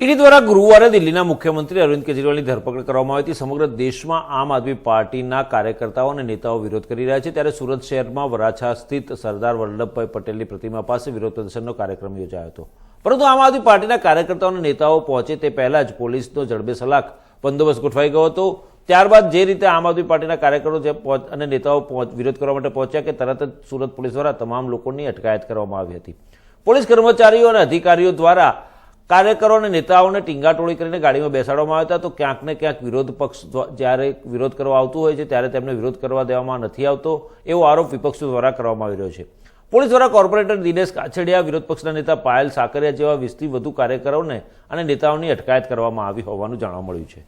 ED દ્વારા ગુરુવારે દિલ્હીના મુખ્યમંત્રી અરવિંદ કેજરીવાલની ધરપકડ કરવામાં આવી હતી. સમગ્ર દેશમાં આમ આદમી પાર્ટીના કાર્યકર્તાઓ અને નેતાઓ વિરોધ કરી રહ્યા છે. ત્યારે સુરત શહેરમાં વરાછા સ્થિત સરદાર વલ્લભભાઈ પટેલની પ્રતિમા પાસે વિરોધ પ્રદર્શનનો કાર્યક્રમ યોજાયો હતો. પરંતુ આમ આદમી પાર્ટીના કાર્યકર્તાઓ અને નેતાઓ પહોંચે તે પહેલા જ પોલીસનો જડબે સલાક બંદોબસ્ત ગોઠવાઈ ગયો હતો. ત્યારબાદ જે રીતે આમ આદમી પાર્ટીના કાર્યકરો અને નેતાઓ વિરોધ કરવા માટે પહોંચ્યા કે તરત જ સુરત પોલીસ દ્વારા તમામ લોકોની અટકાયત કરવામાં આવી હતી. પોલીસ કર્મચારીઓ અને અધિકારીઓ દ્વારા કાર્યકરો અને નેતાઓને ટીંગાટોળી કરીને ગાડીમાં બેસાડવામાં આવતા તો ક્યાંક ને ક્યાંક વિરોધ પક્ષ જ્યારે વિરોધ કરવા આવતું હોય છે, ત્યારે તેમને વિરોધ કરવા દેવામાં નથી આવતો, એવો આરોપ વિપક્ષો દ્વારા કરવામાં આવી રહ્યો છે. પોલીસ દ્વારા કોર્પોરેટર દિનેશ કાછડિયા, વિરોધ પક્ષના નેતા પાયલ સાકરિયા જેવા વીસથી વધુ કાર્યકરોને અને નેતાઓની અટકાયત કરવામાં આવી હોવાનું જાણવા મળ્યું છે.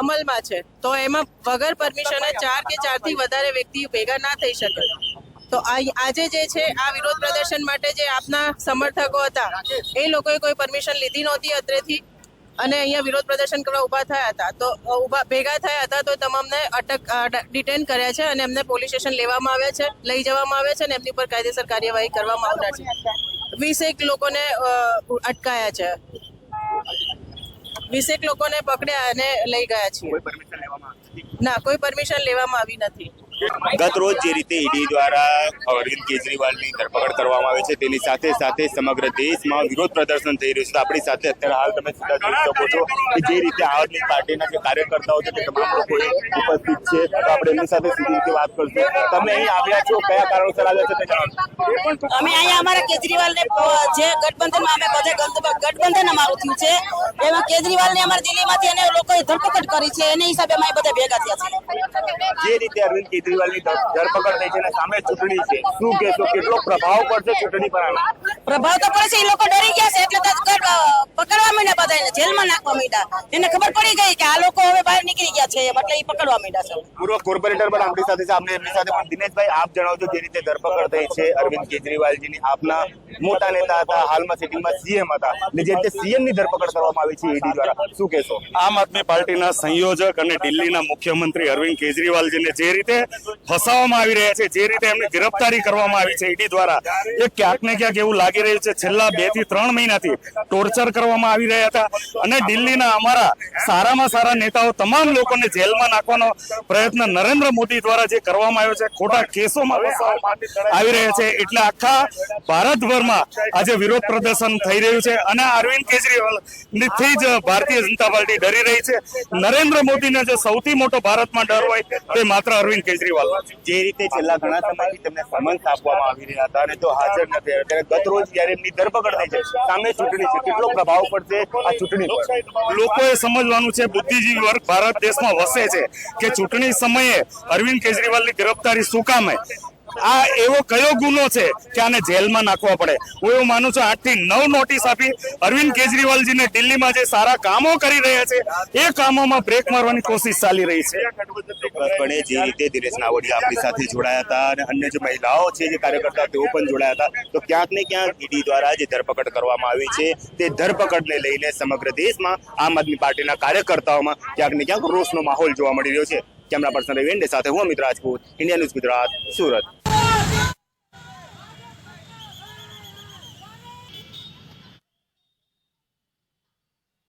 અમલમાં છે. તો એમાં વગર પરમિશન ચાર કે ચારથી વધારે વ્યક્તિ ભેગા ના થઈ શકે. તો આજે જે છે આ વિરોધ પ્રદર્શન માટે જે આપના સમર્થકો હતા એ લોકોએ કોઈ પરમિશન લીધી નહોતી અત્રેથી. અને અહીંયા વિરોધ પ્રદર્શન કરવા ઊભા થયા હતા. તો ઊભા ભેગા થયા હતા તો તમામને અટક ડિટેન કર્યા છે અને એમને પોલીસ સ્ટેશન લેવામાં આવ્યા છે લઈ જવામાં આવ્યા છે અને એમની પર કાયદેસર કાર્યવાહી કરવામાં આવનાર છે. વીસેક લોકોને અટકાયા છે. વીસેક લોકોને પકડ્યા અને લઈ ગયા છીએ. ના કોઈ પરમિશન લેવામાં આવી નથી. ગત રોજ જે રીતે ઈડી દ્વારા અરવિંદ કેજરીવાલની ધરપકડ કરવામાં આવે છે, તેની સાથે સાથે સમગ્ર દેશમાં વિરોધ પ્રદર્શન થઈ રહ્યું છે. આપણી સાથે અત્યારે હાલ તમે સીધા જોઈ શકો છો કે જે રીતે આમ આદમી પાર્ટીના જે કાર્યકર્તાઓ છે, તે તમામ લોકો ઉપસ્થિત છે. તો આપણે એમની સાથે સીધી રીતે વાત કરશું. તમે અહીં આવ્યા છો, કયા કારણોસર આવ્યા છો તે જણાવો. અમે અહીંયા અમારા કેજરીવાલ ને જે ગઠબંધનમાં અમે બધે ગઠબંધન અમારું થયું છે. એમાં કેજરીવાલ ને અમારા દિલ્હીમાંથી એને લોકોએ ધરપકડ કરી છે. એને હિસાબે અમે બધા ભેગા થયા છે જે રીતે અરવિંદ કેજરીવાલની ની ધરપકડ થઈ છે અને સામે ચૂંટણી છે શું કહેશો? કેટલો પ્રભાવ પડશે ચૂંટણી પર પ્રભાવ તો પડે છે એ લોકો ડરી ગયા છે એટલે તો ગઢ, અ, પકડવા માંડ્યા બધાને જેલમાં નાખવા માંડ્યા. એને ખબર પડી ગઈ કે આ લોકો હવે બહાર નીકળી ગયા છે એટલે એ પકડવા માંડ્યા છે. પૂર્વ કોર્પોરેટર પણ આપણી સાથે છે. આપણે એમની સાથે પણ દિનેશભાઈ આપ જણાવજો જે રીતે ધરપકડ થઈ છે અરવિંદ કેજરીવાલજીની. આપના મોટા નેતા હતા હાલમાં સિટિંગમાં સીએમ હતા. અને જે રીતે સીએમની ધરપકડ કરવામાં આવી છે ઈડી દ્વારા. શું કહેશો? આમ આદમી પાર્ટીના સંયોજક અને દિલ્હીના મુખ્યમંત્રી અરવિંદ કેજરીવાલજીને જે રીતે ફસાવવામાં આવી રહ્યા છે જે રીતે એમની ગિરફતારી કરવામાં આવી છે ઈડી દ્વારા એ ક્યાંક ને ક્યાંક એવું લાગી રહ્યું છે. છેલ્લા બેથી ત્રણ મહિનાથી ટોર્ચર કરવામાં આવી રહ્યા હતા. અને દિલ્હીના અમારા સારામાં સારા નેતાઓ તમામ લોકોને જેલમાં નાખવાનો પ્રયત્ન નરેન્દ્ર મોદી દ્વારા જે કરવામાં આવ્યો છે, ખોટા કેસોમાં આવી રહ્યા છે. એટલે આખા ભારતભરમાં આજે વિરોધ પ્રદર્શન થઈ રહ્યું છે અને અરવિંદ કેજરીવાલ જ ભારતીય જનતા પાર્ટી ડરી રહી છે. નરેન્દ્ર મોદીને જે સૌથી મોટો ભારતમાં ડર હોય તે માત્ર અરવિંદ કેજરીવાલ. જે રીતે છેલ્લા ઘણા સમયથી તેમને સમન્સ આપવામાં આવી રહ્યા હતા અને તો હાજર નથી ગત રોજ જયારે એમની ધરપકડ થઈ છે, સામે ચૂંટણી છે, કેટલો પ્રભાવ પડશે? આ ચૂંટણી લોકોએ સમજવાનું છે બુદ્ધિજીવી વર્ગ ભારત દેશમાં વસે છે કે ચૂંટણી સમયે અરવિંદ કેજરીવાલની ગિરફતારી શું કામ આ એવો કયો ગુનો છે કે આને જેલમાં નાખવા પડે? હું એવું માનું છું આઠથી નવ નોટિસ આપી અરવિંદ કેજરીવાલજીને દિલ્હીમાં જે સારા કામો કરી રહ્યા છે, એ કામોમાં બ્રેક મારવાની કોશિશ ચાલી રહી છે. ચોક્કસપણે જે રીતે દિનેશ નાવડિયા આપણી સાથે જોડાયા હતા અને અન્ય જે મહિલાઓ છે, જે કાર્યકર્તા તેઓ પણ જોડાયા હતા, તો ક્યાંક ને ક્યાંક ઈડી દ્વારા જે ધરપકડ કરવામાં આવી છે, તે ધરપકડને લઈને સમગ્ર દેશમાં આમ આદમી પાર્ટીના કાર્યકર્તાઓમાં ક્યાંક ને ક્યાંક રોષનો માહોલ જોવા મળી રહ્યો છે. કેમેરા પર્સન રવિ સાથે હું અમિત રાજપૂત ઇન્ડિયા ન્યૂઝ ગુજરાત, સુરત.